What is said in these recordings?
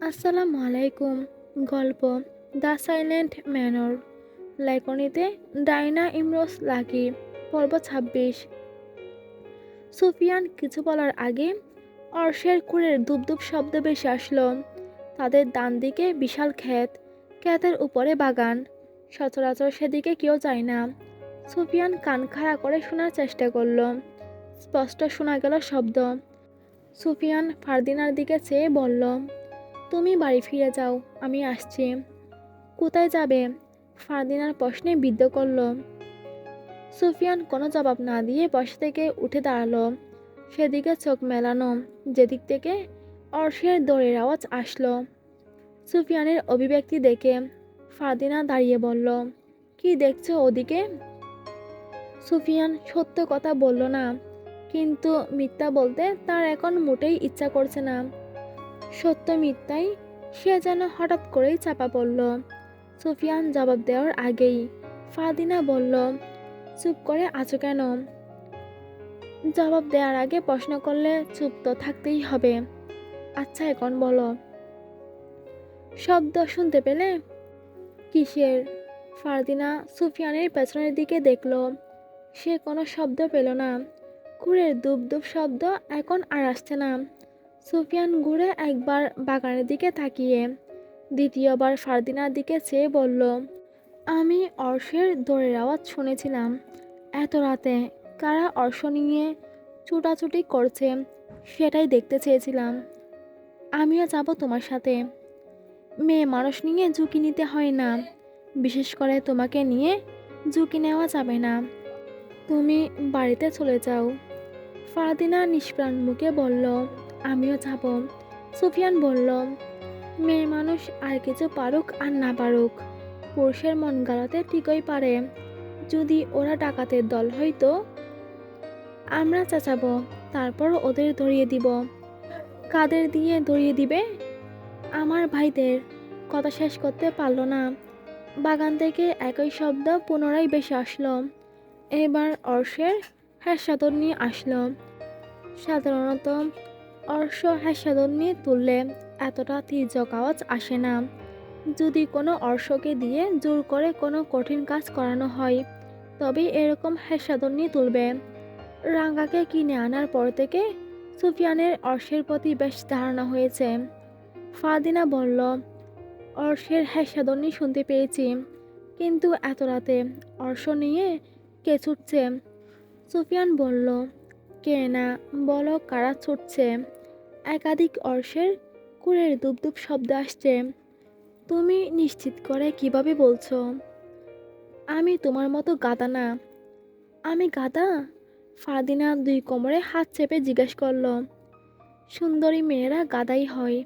আসসালামু আলাইকুম। গল্প দ্য সাইলেন্ট ম্যানর। লেখনীতে ডাইনা ইমরোস লাকি, পর্ব ছাব্বিশ। সুফিয়ান কিছু বলার আগে অর্শের কুড়ের ধূপধূপ শব্দ বেশি আসলো। তাদের ডান দিকে বিশাল ক্ষেত, ক্ষেতের উপরে বাগান। সচরাচর সেদিকে কেউ যায় না। সুফিয়ান কান খাড়া করে শোনার চেষ্টা করল। স্পষ্ট শোনা গেল শব্দ। সুফিয়ান ফারদিনার দিকে চেয়ে বলল তুমি বাড়ি ফিরে যাও, আমি আসছি। কোথায় যাবে? ফারদিনার প্রশ্নে বিদ্ধ করল। সুফিয়ান কোনো জবাব না দিয়ে বসে থেকে উঠে দাঁড়াল। সেদিকে চোখ মেলানো, যেদিক থেকে অর্শের দৌড়ের আওয়াজ আসলো। সুফিয়ানের অভিব্যক্তি দেখে ফারদিনা দাঁড়িয়ে বলল, কি দেখছ ওদিকে? সুফিয়ান সত্য কথা বলল না, কিন্তু মিথ্যা বলতে তার এখন মোটেই ইচ্ছা করছে না। সত্য মিথ্যাই সে যেন হঠাৎ করেই চাপা পড়ল। সুফিয়ান জবাব দেওয়ার আগেই ফাদিনা বলল, চুপ করে আছো কেন? জবাব দেওয়ার আগে প্রশ্ন করলে চুপ তো থাকতেই হবে। আচ্ছা এখন বলো। শব্দ শুনতে পেলে কিসের? ফারদিনা সুফিয়ানের পেছনের দিকে দেখল। সে কোনো শব্দ পেল না। কুড়ের দুপ দুপ শব্দ এখন আর আসছে না। সুফিয়ান ঘুরে একবার বাগানের দিকে তাকিয়ে দ্বিতীয়বার ফারদিনার দিকে চেয়ে বলল, আমি অর্শের দৌড়ের আওয়াজ শুনেছিলাম। এত রাতে কারা অর্শ নিয়ে ছুটাছুটি করছে সেটাই দেখতে চেয়েছিলাম। আমিও যাব তোমার সাথে। মেয়ে মানুষ নিয়ে ঝুঁকি নিতে হয় না। বিশেষ করে তোমাকে নিয়ে ঝুঁকি নেওয়া যাবে না। তুমি বাড়িতে চলে যাও। ফারদিনা নিষ্প্রাণ মুখে বলল আমিও যাব। সুফিয়ান বলল, মেয়ে মানুষ আর কিছু পারুক আর না পারুক। পুরুষের মন গালাতে ঠিকই পারে। যদি ওরা ডাকাতের দল হয়তো আমরা চেঁচাবো, তারপর ওদের ধরিয়ে দিব। কাদের দিয়ে ধরিয়ে দিবে? আমার ভাইদের কথা শেষ করতে পারল না। বাগান থেকে একই শব্দ পুনরায় বেশি আসলো। এবার অর্শের হ্যাসাদর নিয়ে আসলো। সাধারণত অর্শ হ্যাসাদর নিয়ে তুললে এতটা তীর্যক আওয়াজ আসে না। যদি কোনো অর্শকে দিয়ে জোর করে কোনো কঠিন কাজ করানো হয়, তবে এরকম হ্যাসাদর নিয়ে তুলবে। রাঙ্গাকে কিনে আনার পর থেকে সুফিয়ানের অর্শের প্রতি বেশ ধারণা হয়েছে। ফাদিনা বলল, অর্শের হ্যাসাদনি শুনতে পেয়েছি, কিন্তু এত রাতে অর্শ নিয়ে কে ছুটছে? সুফিয়ান বলল, কে না, বলো কারা ছুটছে? একাধিক অর্শের কুড়ের দুপদুপ শব্দ আসছে। তুমি নিশ্চিত করে কীভাবে বলছো? আমি তোমার মতো গাদা না আমি গাদা? ফাদিনা দুই কোমরে হাত চেপে জিজ্ঞেস করল, সুন্দরী মেয়েরা গাদাই হয়।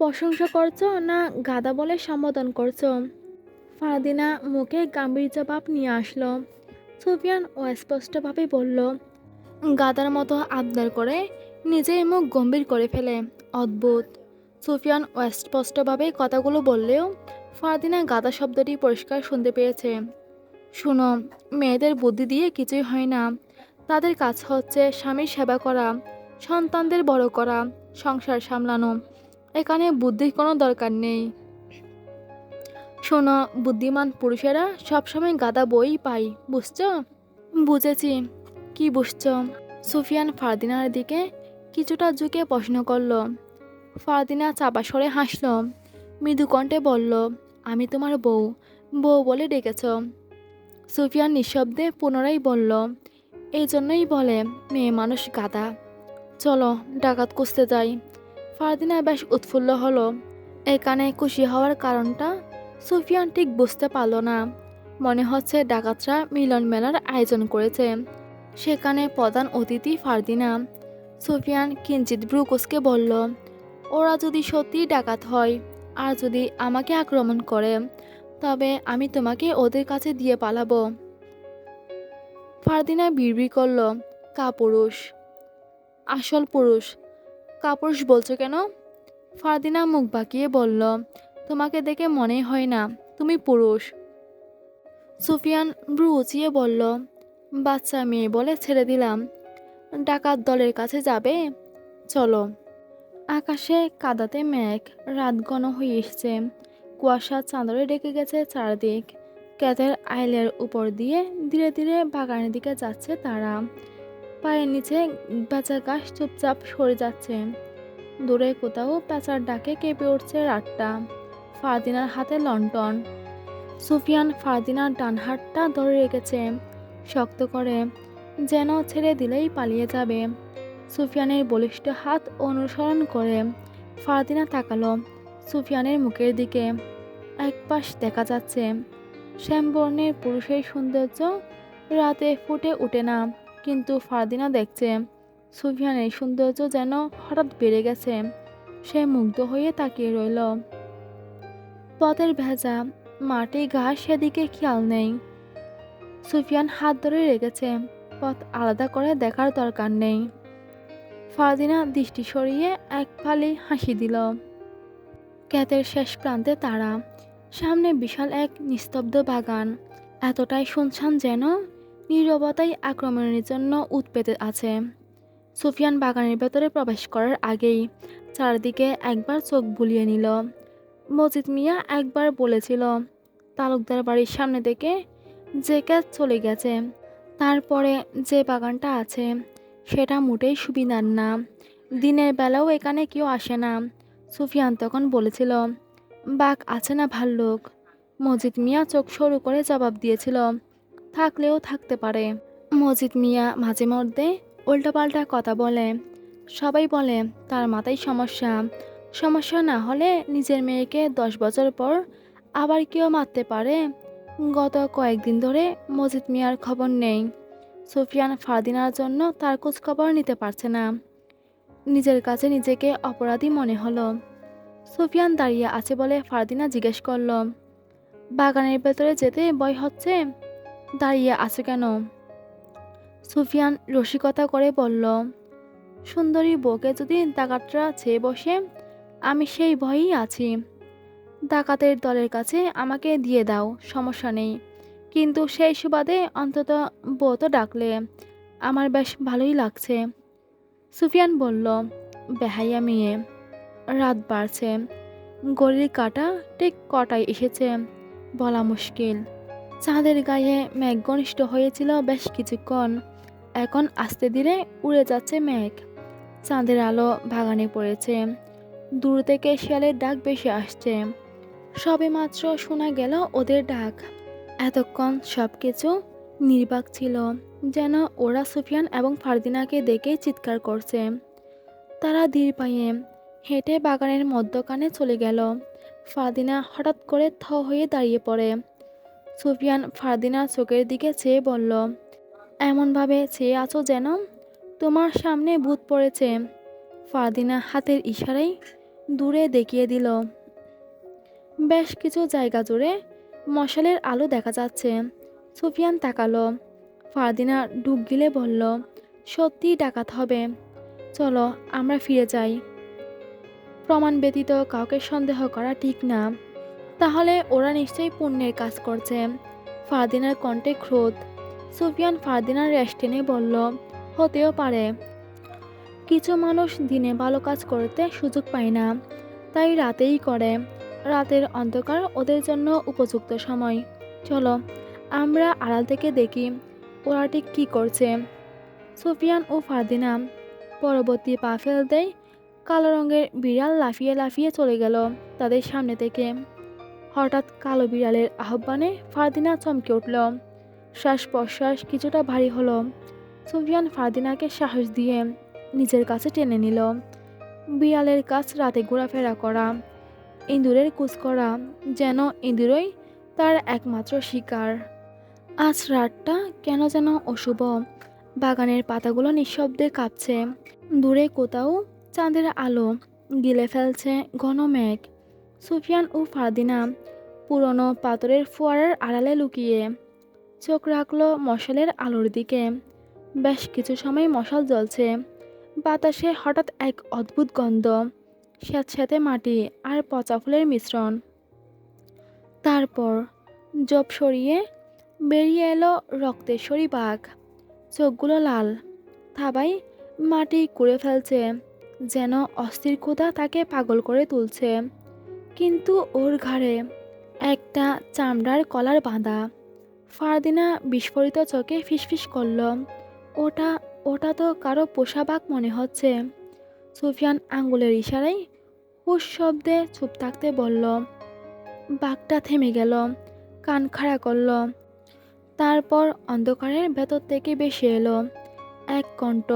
প্রশংসা করছ না গাদা বলে সম্বোধন করছ? ফারদিনা মুখে গাম্ভীর্য ভাব নিয়ে আসলো। সুফিয়ান অস্পষ্টভাবে বলল, গাদার মতো আবদার করে নিজেই মুখ গম্ভীর করে ফেলে। অদ্ভুত। সুফিয়ান অস্পষ্টভাবে কথাগুলো বললেও ফারদিনা গাদা শব্দটি পরিষ্কার শুনতে পেয়েছে। শুনো, মেয়েদের বুদ্ধি দিয়ে কিছুই হয় না। তাদের কাজ হচ্ছে স্বামীর সেবা করা, সন্তানদের বড় করা, সংসার সামলানো। এখানে বুদ্ধির কোনো দরকার নেই। শোনো, বুদ্ধিমান পুরুষেরা সবসময় গাদা বই পাই বুঝছ? বুঝেছি। কি বুঝছ? সুফিয়ান ফারদিনার দিকে কিছুটা ঝুঁকে প্রশ্ন করল। ফারদিনা চাপা সরে হাসল। মৃদু কণ্ঠে বলল, আমি তোমার বউ বউ বলে ডেকেছ। সুফিয়ান নিঃশব্দে পুনরায় বলল এই জন্যই বলে, মেয়ে মানুষ গাদা চলো, ডাকাত কুস্তে যাই। ফারদিনা বেশ উৎফুল্ল হলো। এখানে খুশি হওয়ার কারণটা সুফিয়ান ঠিক বুঝতে পারল না। মনে হচ্ছে ডাকাতরা মিলন মেলার আয়োজন করেছে। সেখানে প্রধান অতিথি ফারদিনা সুফিয়ান কিঞ্চিত ব্রুকুসকে বলল, ওরা যদি সত্যিই ডাকাত হয় আর যদি আমাকে আক্রমণ করে, তবে আমি তোমাকে ওদের কাছে দিয়ে পালাবো। ফারদিনা বিড়বিড় করল, কাপুরুষ, আসল পুরুষ, কাপুরুষ বলছো কেন? ফারদিনা মুখ বাঁকিয়ে বলল, তোমাকে দেখে মনে হয় না, তুমি পুরুষ। সুফিয়ান ব্রু উঁচিয়ে বলল, বাচ্চা মেয়ে বলে ছেড়ে দিলাম ডাকাত দলের কাছে যাবে। চলো। আকাশে কাদাতে মেঘ, রাত ঘন হয়ে এসছে। কুয়াশা চাঁদরে ডেকে গেছে চারদিক। ক্যাতের আইলের উপর দিয়ে ধীরে ধীরে বাগানের দিকে যাচ্ছে তারা। পায়ের নিচে বেচা গাছ চুপচাপ সরে যাচ্ছে। দূরে কোথাও পেঁচার ডাকে কেঁপে উঠছে রাতটা। ফারদিনার হাতে লন্ঠন সুফিয়ান ফারদিনার ডান হাতটা ধরে রেখেছে। শক্ত করে যেন ছেড়ে দিলেই পালিয়ে যাবে। সুফিয়ানের বলিষ্ঠ হাত অনুসরণ করে ফারদিনা তাকালো সুফিয়ানের মুখের দিকে। এক পাশ দেখা যাচ্ছে, শ্যামবর্ণের পুরুষের সৌন্দর্য রাতে ফুটে ওঠে না, কিন্তু ফারদিনা দেখছে সুফিয়ানের সৌন্দর্য যেন হঠাৎ বেড়ে গেছে। সে মুগ্ধ হয়ে তাকিয়ে রইল। পথের ভেজা মাটি ঘাস সেদিকে খেয়াল নেই। সুফিয়ান হাত ধরে রেখেছে। পথ আলাদা করে দেখার দরকার নেই। ফারদিনা দৃষ্টি সরিয়ে এক ফালি হাসি দিল। ক্যাতের শেষ প্রান্তে তারা। সামনে বিশাল এক নিস্তব্ধ বাগান। এতটাই শুনছান যেন নীরবতাই আক্রমণের জন্য উৎপেতে আছে। সুফিয়ান বাগানের ভেতরে প্রবেশ করার আগেই চারদিকে একবার চোখ বুলিয়ে নিল। মজিদ মিয়া একবার বলেছিল, তালুকদার বাড়ির সামনে থেকে যে ক্যাচ চলে গেছে। তারপরে যে বাগানটা আছে, সেটা মোটেই সুবিধার না। দিনের বেলাও এখানে কেউ আসে না। সুফিয়ান তখন বলেছিল, বাঘ আছে না ভাল্লুক। মজিদ মিয়া চোখ সরু করে জবাব দিয়েছিল, থাকলেও থাকতে পারে। মজিদ মিয়া মাঝে মধ্যে উল্টোপাল্টা কথা বলে। সবাই বলে, তার মাথায় সমস্যা। সমস্যা না হলে নিজের মেয়েকে দশ বছর পর আবার কেউ মারতে পারে? গত কয়েকদিন ধরে মজিদ মিয়ার খবর নেই। সুফিয়ান ফারদিনার জন্য তার খোঁজ খবর নিতে পারছে না। নিজের কাছে নিজেকে অপরাধী মনে হলো। সুফিয়ান দাঁড়িয়ে আছে বলে ফারদিনা জিজ্ঞেস করল, বাগানের ভেতরে যেতে ভয় হচ্ছে? দাঁড়িয়ে আছে কেন? সুফিয়ান রসিকতা করে বলল, সুন্দরী বউকে যদি ডাকাতরা চেয়ে বসে, আমি সেই ভয়েই আছি। ডাকাতের দলের কাছে আমাকে দিয়ে দাও, সমস্যা নেই। কিন্তু সেই সুবাদে অন্তত বউ তো ডাকলে। আমার বেশ ভালোই লাগছে। সুফিয়ান বলল, বেহাইয়া মেয়ে, রাত বাড়ছে। গলির কাটা ঠিক কটায় এসেছে, বলা মুশকিল। চাঁদের গায়ে মেঘ ঘনিষ্ঠ হয়েছিল বেশ কিছুক্ষণ। এখন আস্তে ধীরে উড়ে যাচ্ছে মেঘ। চাঁদের আলো বাগানে পড়েছে। দূর থেকে শিয়ালের ডাক বেশি আসছে। সবে মাত্র শোনা গেল ওদের ডাক। এতক্ষণ সব কিছু নির্বাক ছিল, যেন ওরা সুফিয়ান এবং ফারদিনাকে দেখে চিৎকার করছে। তারা ধীর পায়ে হেঁটে বাগানের মধ্যখানে চলে গেল। ফারদিনা হঠাৎ করে থ হয়ে দাঁড়িয়ে পড়ে। সুফিয়ান ফারদিনার চোখের দিকে চেয়ে বলল, এমনভাবে চেয়ে আছো যেন? তোমার সামনে ভূত পড়েছে। ফারদিনা হাতের ইশারায় দূরে দেখিয়ে দিল বেশ কিছু জায়গা জুড়ে মশালের আলো দেখা যাচ্ছে। সুফিয়ান তাকালো। ফারদিনা ডুব গিলে বলল, সত্যিই ডাকাত হবে। চলো, আমরা ফিরে যাই। প্রমাণ ব্যতীত কাউকে সন্দেহ করা ঠিক না। তাহলে ওরা নিশ্চয়ই পুণ্যের কাজ করছে। ফারদিনার কণ্ঠে ক্রোধ। সুফিয়ান ফারদিনার রেশ টেনে বলল, হতেও পারে। কিছু মানুষ দিনে ভালো কাজ করতে সুযোগ পায় না। তাই রাতেই করে। রাতের অন্ধকার ওদের জন্য উপযুক্ত সময়। চলো, আমরা আড়াল থেকে দেখি ওরা ঠিক কী করছে। সুফিয়ান ও ফারদিনা পরবর্তী পা ফেলতেই কালো রঙের বিড়াল লাফিয়ে লাফিয়ে চলে গেল তাদের সামনে থেকে। হঠাৎ কালো বিড়ালের আহ্বানে ফারদিনা চমকে উঠল। শ্বাস প্রশ্বাস কিছুটা ভারী হলো। সুফিয়ান ফারদিনাকে সাহস দিয়ে নিজের কাছে টেনে নিল। বিড়ালের কাছ রাতে ঘোরাফেরা করা ইঁদুরের কুচ করা যেন ইঁদুরই তার একমাত্র শিকার। আজ রাতটা কেন যেন অশুভ। বাগানের পাতাগুলো নিঃশব্দে কাঁপছে। দূরে কোথাও চাঁদের আলো গিলে ফেলছে ঘন মেঘ। সুফিয়ান ও ফারদিনা পুরনো পাথরের ফোয়ারার আড়ালে লুকিয়ে চোখ রাখল মশালের আলোর দিকে। বেশ কিছু সময় মশাল জ্বলছে। বাতাসে হঠাৎ এক অদ্ভুত গন্ধ স্যাঁতস্যাঁতে মাটি আর পচা ফুলের মিশ্রণ। তারপর জব সরিয়ে বেরিয়ে এলো রক্তেশ্বরী বাঘ। চোখগুলো লাল থাবাই মাটি কুড়ে ফেলছে, যেন অস্থির ক্ষুধা তাকে পাগল করে তুলছে। কিন্তু ওর ঘাড়ে একটা চামড়ার কলার বাঁধা। ফারদিনা বিস্ফোরিত চোখে ফিসফিস করল, ওটা ওটা তো কারও পোষা বাঘ মনে হচ্ছে। সুফিয়ান আঙ্গুলের ইশারায় হুশ শব্দে চুপ থাকতে বলল, বাঘটা থেমে গেল, কান খাড়া করল। তারপর অন্ধকারের ভেতর থেকে বেশি এলো এক কণ্ঠ,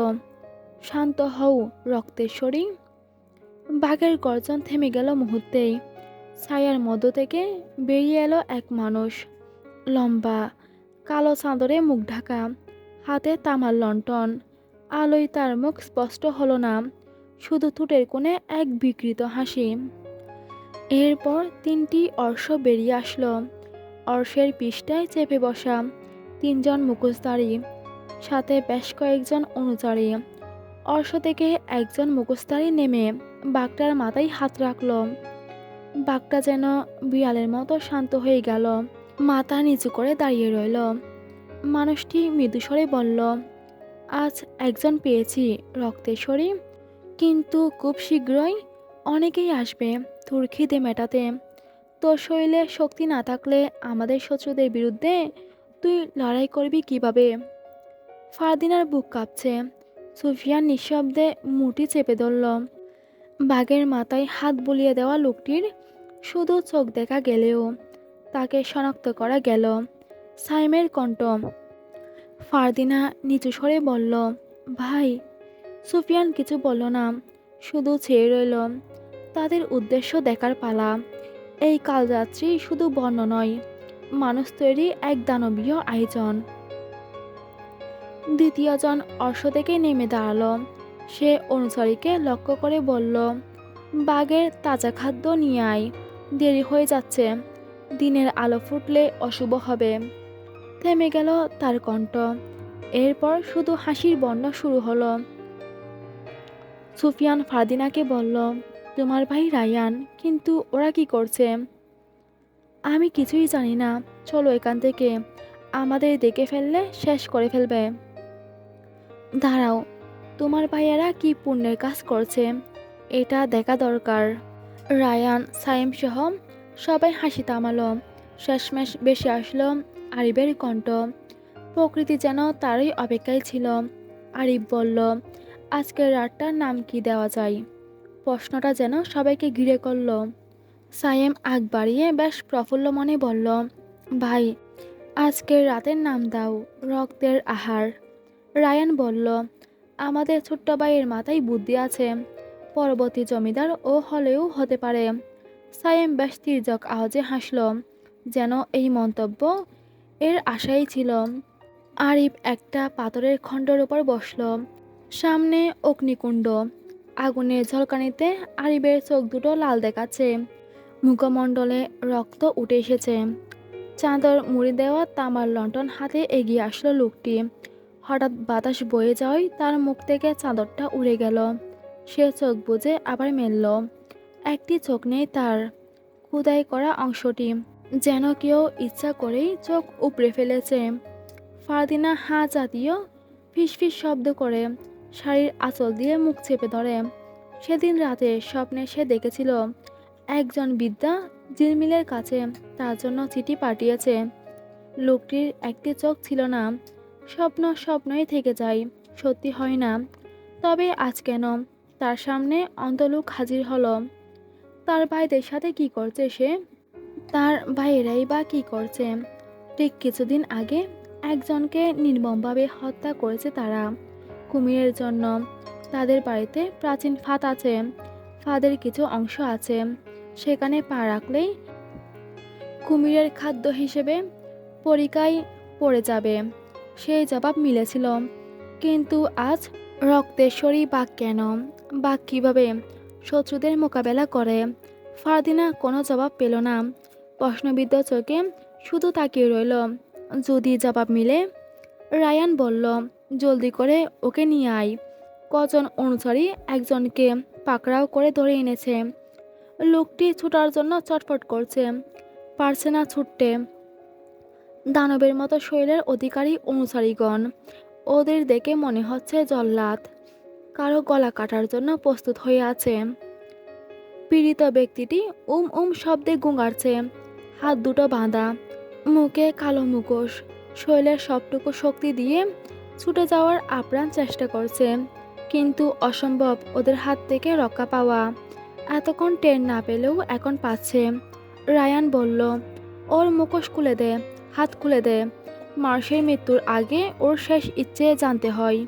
শান্ত হও রক্তেশ্বরী বাঘের গর্জন থেমে গেল মুহূর্তেই। ছায়ার মধ্য থেকে বেরিয়ে এলো এক মানুষ, লম্বা, কালো চাদরে মুখ ঢাকা, হাতে তামার লণ্ঠন। আলোয় তার মুখ স্পষ্ট হলো না। শুধু ঠোঁটের কোণে এক বিকৃত হাসি। এরপর তিনটি অর্শ বেরিয়ে আসলো। অর্শের পৃষ্ঠায় চেপে বসা তিনজন মুখোশধারী, সাথে বেশ কয়েকজন অনুচারী। অর্শ থেকে একজন মুখোশধারী নেমে বাঘটার মাথায় হাত রাখল। বাঘটা যেন বিড়ালের মতো শান্ত হয়ে গেল, মাথা নিচু করে দাঁড়িয়ে রইল। মানুষটি মৃদুস্বরে বলল, আজ একজন পেয়েছি রক্তেশ্বরী কিন্তু খুব শীঘ্রই অনেকেই আসবে, তোর খিদে মেটাতে। তোর শরীরে শক্তি না থাকলে আমাদের শত্রুদের বিরুদ্ধে তুই লড়াই করবি কীভাবে? ফারদিনার বুক কাঁপছে। সুফিয়ান নিঃশব্দে মুটি চেপে ধরল। বাঘের মাথায় হাত বুলিয়ে দেওয়া লোকটির শুধু চোখ দেখা গেলেও তাকে শনাক্ত করা গেল, সাইমের কণ্ঠ। ফারদিনা নিচু স্বরে বলল, ভাই সুফিয়ান কিছু বলল না, শুধু চেয়ে রইল, তাদের উদ্দেশ্য দেখার পালা। এই কালযাত্রী শুধু বর্ণ নয়, মানুষ তৈরি এক দানবীয় আয়োজন। দ্বিতীয়জন অর্শ থেকে নেমে দাঁড়াল। সে অনুসারীকে লক্ষ্য করে বলল, বাঘের তাজা খাদ্য নিয়ে আয়, দেরি হয়ে যাচ্ছে, দিনের আলো ফুটলে অশুভ হবে। থেমে গেল তার কণ্ঠ। এরপর শুধু হাসির বন্যা শুরু হলো। সুফিয়ান ফারদিনাকে বলল, তোমার ভাই রায়ান, কিন্তু ওরা কি করছে? আমি কিছুই জানি না। চলো এখান থেকে। আমাদের দেখে ফেললে শেষ করে ফেলবে। দাঁড়াও, তোমার ভাইয়েরা কি পুণ্যের কাজ করছে? এটা দেখা দরকার। রায়ান, সাইম সহ সবাই হাসি থামালো। শেষমেশ বেশি আসলো আরিবের কণ্ঠ। প্রকৃতি যেন তারই অপেক্ষায় ছিল। আরিফ বলল আজকের রাতটার নাম কি দেওয়া যায়? প্রশ্নটা যেন সবাইকে ঘিরে করল। সায়েম আগ বাড়িয়ে বেশ প্রফুল্ল মনে বলল, ভাই আজকের রাতের নাম দাও, রক্তের আহার। রায়ান বলল, আমাদের ছোট্ট ভাইয়ের মাথায় বুদ্ধি আছে, পরবর্তী জমিদার ও হলেও হতে পারে। সায়েম বেশ তির্যক আওয়াজে হাসল, যেন এই মন্তব্য এর আশাই ছিল। আরিফ একটা পাথরের খণ্ডের উপর বসল সামনে অগ্নিকুণ্ড। আগুনের ঝলকানিতে আরিবের চোখ দুটো লাল দেখাচ্ছে। মুখমণ্ডলে রক্ত উঠে এসেছে। চাঁদর মুড়ি দেওয়া তামার লণ্ঠন হাতে এগিয়ে আসলো লোকটি। হঠাৎ বাতাস বয়ে যাওয়ায় তার মুখ থেকে চাদরটা উড়ে গেল। সে চোখ বুঝে আবার মেলল। একটি চোখ নেই তার। খুদাই করা অংশটি। যেন কেউ ইচ্ছা করেই চোখ উপড়ে ফেলেছে। ফারদিনা হা জাতীয় ফিসফিস শব্দ করে। শাড়ির আঁচল দিয়ে মুখ চেপে ধরে। সেদিন রাতে স্বপ্নে সে দেখেছিল একজন বিদ্যা জিলমিলের কাছে তার জন্য চিঠি পাঠিয়েছে। লোকটির একটি চোখ ছিল না, স্বপ্ন স্বপ্নই থেকে যায়, সত্যি হয় না। তবে আজ কেন? তার সামনে অন্তলুক হাজির হলো। তার ভাইদের সাথে কি করছে সে? তার ভাইয়েরাই বা কি করছে? ঠিক কিছুদিন আগে একজনকে নির্মমভাবে হত্যা করেছে তারা। কুমিরের জন্য। তাদের বাড়িতে প্রাচীন ফাঁদ আছে। ফাঁদের কিছু অংশ আছে। সেখানে পা রাখলেই কুমিরের খাদ্য হিসেবে পরিকায় পড়ে যাবে। সেই জবাব মিলেছিল। কিন্তু আজ রক্তেশ্বরী বাঘ কেন? বাঘ কীভাবে শত্রুদের মোকাবেলা করে? ফারদিনা কোনো জবাব পেল না। প্রশ্নবিদ্ধ চোখে শুধু তাকিয়ে রইল। যদি জবাব মিলে? রায়ান বলল জলদি করে ওকে নিয়ে আয়। কজন অনুসারী একজনকে পাকড়াও করে ধরে এনেছে। লোকটি ছুটার জন্য চটফট করছে। পারছে না ছুটতে। দানবের মতো শৈলের অধিকারী অনুসারীগণ, ওদের দেখে মনে হচ্ছে জল্লাদ। কারও গলা কাটার জন্য প্রস্তুত হয়ে আছে। পীড়িত ব্যক্তিটি উম উম শব্দে গুঙাচ্ছে হাত দুটো বাঁধা। মুখে কালো মুখোশ। শরীরের সবটুকু শক্তি দিয়ে ছুটে যাওয়ার আপ্রাণ চেষ্টা করছে, কিন্তু অসম্ভব ওদের হাত থেকে রক্ষা পাওয়া। এতক্ষণ টের না পেলেও এখন পাচ্ছে। রায়ান বলল, ওর মুখোশ খুলে দে, হাত খুলে দে। মার্শের মৃত্যুর আগে ওর শেষ ইচ্ছে জানতে হয়।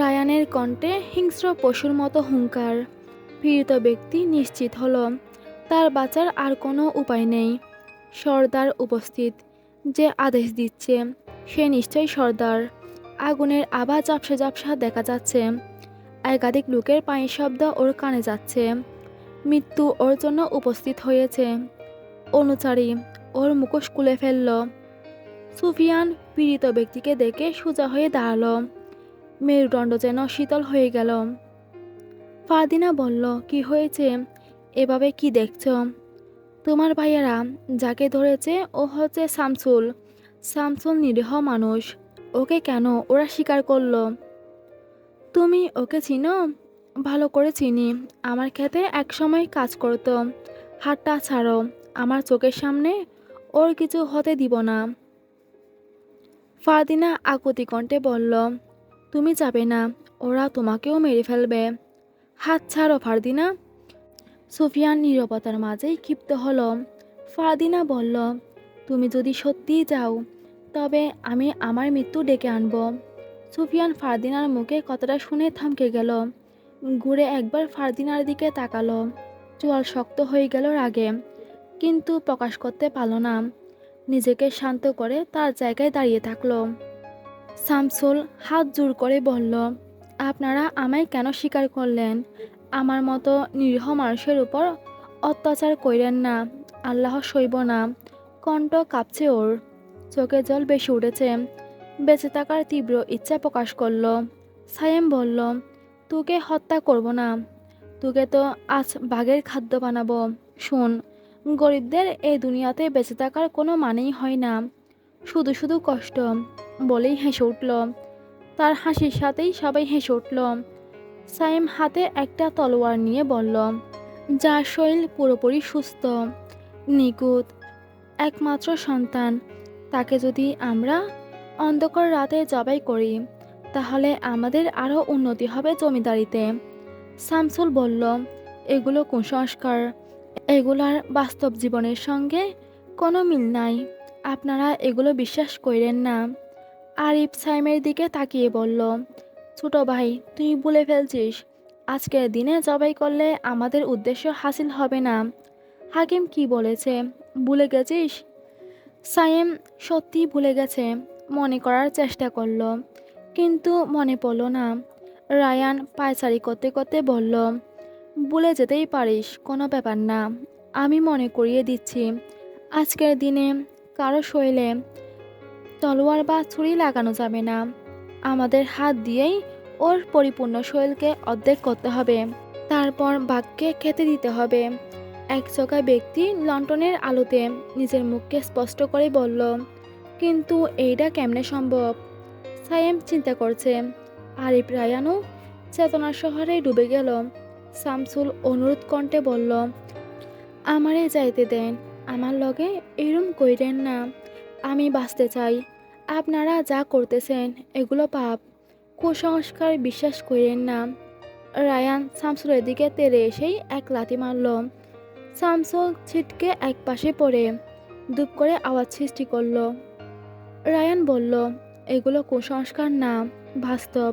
রায়ানের কণ্ঠে হিংস্র পশুর মতো হুঙ্কার। পীড়িত ব্যক্তি নিশ্চিত হলো, তার বাঁচার আর কোনো উপায় নেই। সর্দার উপস্থিত, যে আদেশ দিচ্ছে, সে নিশ্চয়ই সর্দার। আগুনের আবার ঝাপসা ঝাপসা দেখা যাচ্ছে। একাধিক লোকের পায়ের শব্দ ওর কানে যাচ্ছে। মৃত্যু ওর জন্য উপস্থিত হয়েছে। অনুচারী, ওর মুখোশ খুলে ফেলল। সুফিয়ান পীড়িত ব্যক্তিকে দেখে সোজা হয়ে দাঁড়াল। মেরুদণ্ড যেন শীতল হয়ে গেল। ফারদিনা বলল, কি হয়েছে? এভাবে কি দেখছ? তোমার ভাইয়েরা, যাকে ধরেছে ও হচ্ছে শামসুল। শামসুল নিরীহ মানুষ। ওকে কেন? ওরা স্বীকার করল। তুমি ওকে চিনো? ভালো করে চিনি। আমার খেতে একসময় কাজ করতো। হাতটা ছাড়ো। আমার চোখের সামনে ওর কিছু হতে দিব না। ফারদিনা আকুতি কণ্ঠে বলল, তুমি যাবে না। ওরা তোমাকেও মেরে ফেলবে। হাত ছাড়ো ফারদিনা। সুফিয়ান নীরবতার মাঝেই ক্ষিপ্ত হল। ফারদিনা বলল, তুমি যদি সত্যিই যাও তবে আমি আমার মৃত্যু ডেকে আনব। সুফিয়ান ফারদিনার মুখে কথাটা শুনে থমকে গেল। ঘুরে একবার ফারদিনার দিকে তাকালো। চোয়াল শক্ত হয়ে গেল রাগে, কিন্তু প্রকাশ করতে পারল না। নিজেকে শান্ত করে তার জায়গায় দাঁড়িয়ে থাকল। শামসুল হাত জোর করে বলল, আপনারা আমায় কেন স্বীকার করলেন? আমার মতো নিরীহ মানুষের উপর অত্যাচার কইরেন না। আল্লাহ সইব না। কণ্ঠ কাঁপছে ওর। চোখে জল বেশি উঠেছে। বেঁচে থাকার তীব্র ইচ্ছা প্রকাশ করল। সায়েম বলল, তোকে হত্যা করব না। তোকে তো আজ বাঘের খাদ্য বানাবো। শোন, গরিবদের এই দুনিয়াতে বেঁচে থাকার কোনো মানেই হয় না। শুধু শুধু কষ্ট। বলেই হেসে উঠল। তার হাসির সাথেই সবাই হেসে উঠল। সাইম হাতে একটা তলোয়ার নিয়ে বলল যার শরীর পুরোপুরি সুস্থ, নিখুঁত, একমাত্র সন্তান। তাকে যদি আমরা অন্ধকার রাতে জবাই করি, তাহলে আমাদের আরও উন্নতি হবে জমিদারিতে। শামসুল বলল, এগুলো কুসংস্কার। এগুলার বাস্তব জীবনের সঙ্গে কোনো মিল নাই। আপনারা এগুলো বিশ্বাস করেন না। আরিফ সাইমের দিকে তাকিয়ে বলল, ছোট ভাই, তুই বলে ফেলছিস। আজকের দিনে জবাই করলে আমাদের উদ্দেশ্য হাসিল হবে না। হাকিম কি বলেছে? ভুলে গেছিস? সাইম সত্যি ভুলে গেছে, মনে করার চেষ্টা করল। কিন্তু মনে পড়ল না। রায়ান পায়চারি করতে করতে বলল, ভুলে যেতেই পারিস, কোনো ব্যাপার না। আমি মনে করিয়ে দিচ্ছি। আজকের দিনে কারও শৈলে তলোয়ার বা ছুরি লাগানো যাবে না। আমাদের হাত দিয়েই ওর পরিপূর্ণ শৈলকে অর্ধেক করতে হবে। তারপর বাঘকে খেতে দিতে হবে। এক চোখা ব্যক্তি লন্ডনের আলোতে নিজের মুখকে স্পষ্ট করে বলল, কিন্তু এইটা কেমনে সম্ভব? সায়েম চিন্তা করছে। আরিফ রায়ানও চেতনার শহরে ডুবে গেল। শামসুল অনুরোধ কণ্ঠে বলল, আমারে যাইতে দেন, আমার লগে এরম কইরেন না। আমি বাঁচতে চাই। আপনারা যা করতেছেন, এগুলো পাপ। কুসংস্কার বিশ্বাস করেন না। রায়ান শামসুলের দিকে তেরে এসেই এক লাথি মারল। শামসুল ছিটকে এক পাশে পড়ে দুপ করে আওয়াজ সৃষ্টি করল। রায়ান বলল, এগুলো কুসংস্কার না, বাস্তব।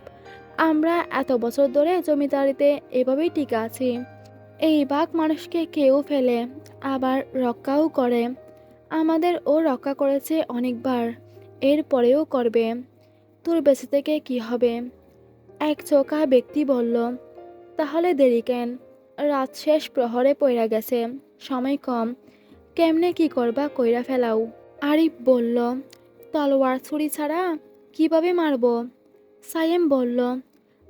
আমরা এত বছর ধরে জমিদারিতে এভাবেই টিকে আছি। এই বাঘ মানুষকে কেউ ফেলে, আবার রক্ষাও করে। আমাদের ও রক্ষা করেছে অনেকবার, এর পরেও করবে। তোর বেঁচে থেকে কি হবে? এক চোখা ব্যক্তি বলল, তাহলে দেরি কেন? রাত শেষ প্রহরে পইরা গেছে। সময় কম। কেমনে কি করবা কইরা ফেলাও। আরিফ বলল, তলোয়ার ছুরি ছাড়া কীভাবে মারব? সাইয়েম বলল,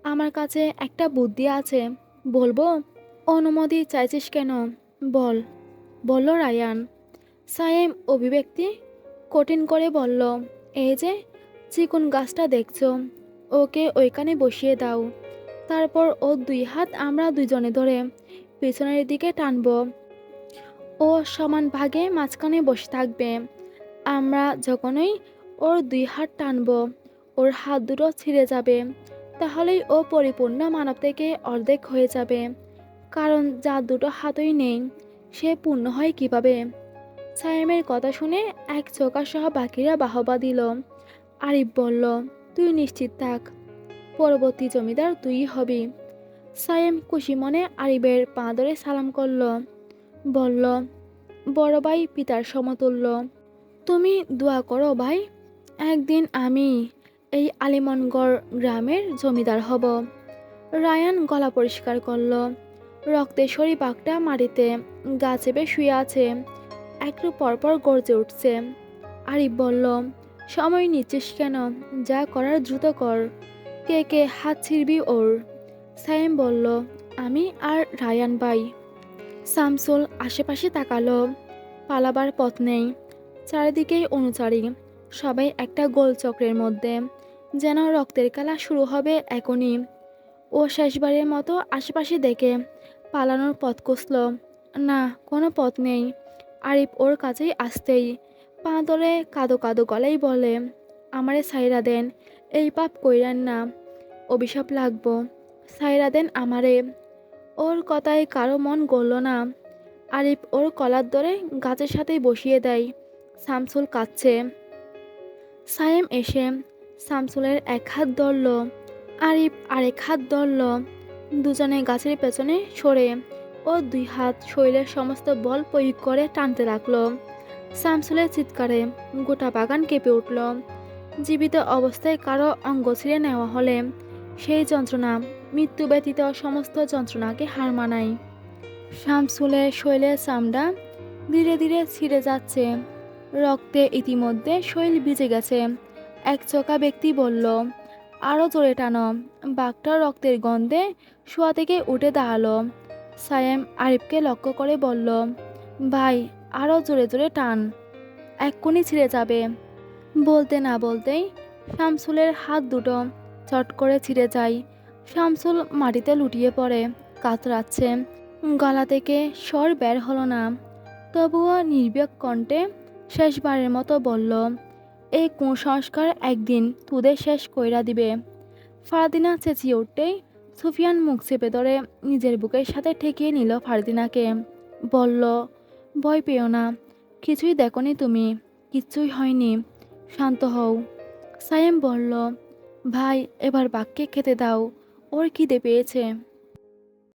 আমার কাছে একটা বুদ্ধি আছে। বলব, অনুমতি চাইছিস কেন? বল। বলল রায়ান। সায়েম অভিব্যক্তি কঠিন করে বলল, এই যে, চিকুন গাছটা দেখছ। ওকে ওইখানে বসিয়ে দাও। তারপর ওর দুই হাত আমরা দুজনে ধরে পেছনের দিকে টানব। ও সমান ভাগে মাঝখানে বসে থাকবে। আমরা যখনই ওর দুই হাত টানব, ওর হাত দুটো ছিঁড়ে যাবে। তাহলেই ও পরিপূর্ণ মানব থেকে অর্ধেক হয়ে যাবে। কারণ যার দুটো হাতই নেই, সে পূর্ণ হয় কীভাবে? সায়েমের কথা শুনে এক চোখা সহ বাকিরা বাহবা দিল। আরিফ বলল, তুই নিশ্চিত থাক পরবর্তী জমিদার তুই হবি। সায়েম খুশি মনে আরিফের পা ধরে সালাম করল। বলল, বড় ভাই, পিতার সমতুল্য। তুমি দোয়া করো ভাই, একদিন আমি এই আলিমনগড় গ্রামের জমিদার হব রায়ান গলা পরিষ্কার করল। রক্তে বাঘটা মাটিতে গা চেপে শুয়ে আছে। একটু পরপর গর্জে উঠছে। আরিফ বলল, সময় নিচ্ছিস কেন? যা করার দ্রুত কর। কে কে হাত ছিড়বি ওর। সাইম বলল, আমি আর রায়ান ভাই। শামসুল আশেপাশে তাকালো। পালাবার পথ নেই। চারিদিকেই অনুচারী। সবাই একটা গোল চক্রের মধ্যে। যেন রক্তের খেলা শুরু হবে এখনই। ও শেষবারের মতো আশেপাশে দেখে পালানোর পথ কষল না, কোনো পথ নেই। আরিফ ওর কাছেই আসতেই পা ধরে কাদো কাদো গলাই বলে, আমারে সাইরা দেন। এই পাপ কইরান না অভিশাপ লাগবো। সাইরা দেন আমারে। ওর কথায় কারও মন গড়ল না। আরিফ ওর কলার ধরে গাছের সাথেই বসিয়ে দেয়। শামসুল কাঁদছে। সায়েম এসে শামসুলের এক হাত ধরল। আরিফ আরেক হাত ধরল। দুজনে গাছের পেছনে সরে ও দুই হাত শরীরের সমস্ত বল প্রয়োগ করে টানতে লাগল। শামসুলের চিৎকারে গোটা বাগান কেঁপে উঠল। জীবিত অবস্থায় কারও অঙ্গ ছিঁড়ে নেওয়া হলে সেই যন্ত্রণা, মৃত্যু ব্যতীত সমস্ত যন্ত্রণাকে হার মানায়। শামসুলের শৈলের চামড়া ধীরে ধীরে ছিঁড়ে যাচ্ছে। রক্তে ইতিমধ্যে শৈল ভিজে গেছে। এক চোকা ব্যক্তি বলল আরও জোরে টানো। বাঘটা রক্তের গন্ধে শোয়া থেকে উঠে দাঁড়াল। সায়েম আরিফকে লক্ষ্য করে বলল, ভাই আরও জোরে জোরে টান। এক্ষুনি ছিঁড়ে যাবে। বলতে না বলতেই শামসুলের হাত দুটো চট করে ছিঁড়ে যায়। শামসুল মাটিতে লুটিয়ে পড়ে, কাতরাচ্ছে। গলা থেকে স্বর বের হলো না। তবুও নির্বাক কণ্ঠে শেষবারের মতো বলল এই কুসংস্কার একদিন তুদের শেষ কইরা দিবে। ফারদিনা চেঁচিয়ে উঠতেই সুফিয়ান মুখ চেপে ধরে নিজের বুকের সাথে ঠেকিয়ে নিল ফারদিনাকে। বলল, ভয় পেও না, কিছুই দেখনি তুমি, কিচ্ছুই হয়নি। শান্ত হও। সায়েম বলল ভাই এবার বাক্যে খেতে দাও। ওর খিদে পেয়েছে।